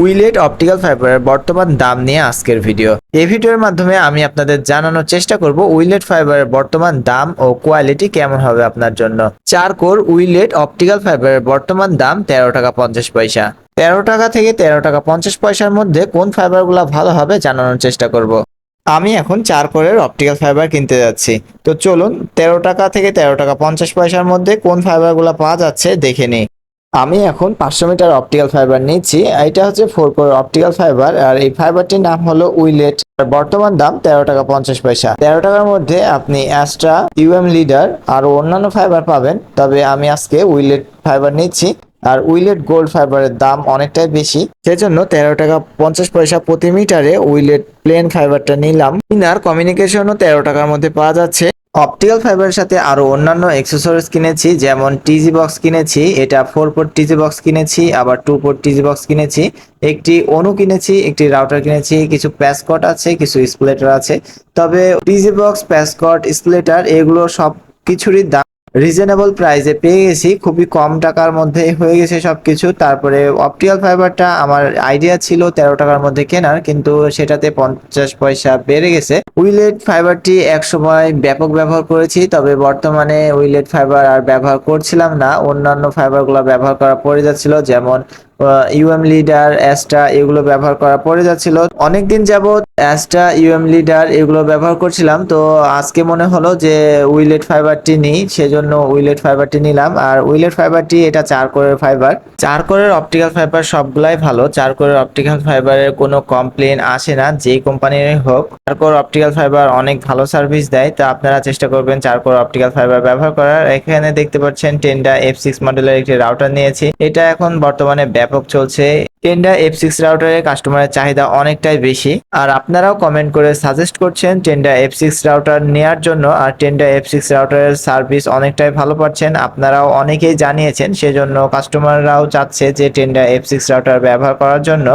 উইলেট optical ফাইবারের বর্তমান দাম নিয়ে আজকের ভিডিও। এই ভিডিওর মাধ্যমে আমি আপনাদের জানানোর চেষ্টা করব উইলেট ফাইবারের বর্তমান দাম ও কোয়ালিটি কেমন হবে আপনার জন্য। চার কোর উইলেট অপটিক্যাল ফাইবারের বর্তমান দাম তেরো টাকা পঞ্চাশ পয়সা। তেরো টাকা থেকে তেরো টাকা পঞ্চাশ পয়সার মধ্যে কোন ফাইবারগুলো ভালো হবে জানানোর চেষ্টা করব। আমি এখন চার কোরের অপটিক্যাল ফাইবার কিনতে যাচ্ছি। তো চলুন, তেরো টাকা থেকে তেরো টাকা পঞ্চাশ পয়সার মধ্যে কোন ফাইবারগুলো পাওয়া যাচ্ছে দেখে নিই। আমি এখন পাঁচশো মিটার অপটিক্যাল ফাইবার নিচ্ছি। এটা হচ্ছে ফোর কোর অপটিক্যাল ফাইবার আর এই ফাইবারটির নাম হলো উইলেট বর্তমান দাম তেরো টাকা পঞ্চাশ পয়সা। তেরো টাকার মধ্যে আপনি অ্যাস্ট্রা ইউএম লিডার আর অন্যান্য ফাইবার পাবেন। তবে আমি আজকে উইলেট ফাইবার নিচ্ছি, আর উইলেট গোল্ড ফাইবারের দাম অনেকটাই বেশি। সেজন্য তেরো টাকা পঞ্চাশ পয়সা প্রতি মিটারে উইলেট প্লেন ফাইবারটা নিলাম। ইনার কমিউনিকেশনও তেরো টাকার মধ্যে পাওয়া যাচ্ছে। অপটিক্যাল ফাইবারের সাথে আরও অন্যান্য অ্যাক্সেসরিজ কিনেছি, যেমন টিজি বক্স কিনেছি, এটা ফোর পোর্ট টিজি বক্স কিনেছি, আবার টু পোর্ট টিজি বক্স কিনেছি, একটি অনু কিনেছি, একটি রাউটার কিনেছি, কিছু প্যাসকট আছে, কিছু স্প্লেটার আছে, তবে টিজি বক্স প্যাসকট স্প্লেটার, এগুলো সব কিছুরই দাম রিজনেবল প্রাইসে পেয়ে গেছি, খুবই কম টাকার মধ্যে হয়ে গেছে সব কিছু তারপরে অপটিক্যাল ফাইবারটা আমার আইডিয়া ছিল তেরো টাকার মধ্যে কেনার, কিন্তু সেটাতে পঞ্চাশ পয়সা বেড়ে গেছে। উইলেট ফাইবারটি একসময় ব্যাপক ব্যবহার করেছি, তবে বর্তমানে উইলেট ফাইবার আর ব্যবহার করছিলাম না। অন্যান্য ফাইবারগুলো ব্যবহার করা পড়ে যাচ্ছিল, যেমন ইউএম লিডার অ্যাস্টা এগুলো ব্যবহার করা পড়ে যাচ্ছিল। অনেকদিন যাবত অ্যাস্টা ইউএম লিডার এগুলো ব্যবহার করছিলাম, তো আজকে মনে হলো যে উইলেট ফাইবারটি নিই, সেজন্য উইলেট ফাইবারটি নিলাম। আর উইলেট ফাইবারটি এটা চার কোরের ফাইবার চার কোরের অপটিক্যাল ফাইবার সবগুলাই ভালো চার কোরের অপটিক্যাল ফাইবারের কোনো কমপ্লেন আসে না, যেই কোম্পানির হোক। চার কোর অপটিক্যাল ফাইবার অনেক ভালো সার্ভিস দেয়, তো আপনারা চেষ্টা করবেন চার কোর অপটিক্যাল ফাইবার ব্যবহার করার। এখানে দেখতে পাচ্ছেন টেন্ডা এফ সিক্স মডেলের একটি রাউটার নিয়েছি। এটা এখন বর্তমানে ব্যাপক চলছে। টেন্ডা এফ সিক্স রাউটারের কাস্টমারের চাহিদা অনেকটাই বেশি। আর আপনারাও কমেন্ট করে সাজেস্ট করছেন টেন্ডা এফ সিক্স রাউটার নেওয়ার জন্য। আর টেন্ডা এফ সিক্স রাউটারের সার্ভিস অনেকটাই ভালো পাচ্ছেন। আপনারাও অনেকেই জানিয়েছেন, সেজন্য কাস্টমাররাও চাচ্ছে যে টেন্ডা এফ সিক্স রাউটার ব্যবহার করার জন্য।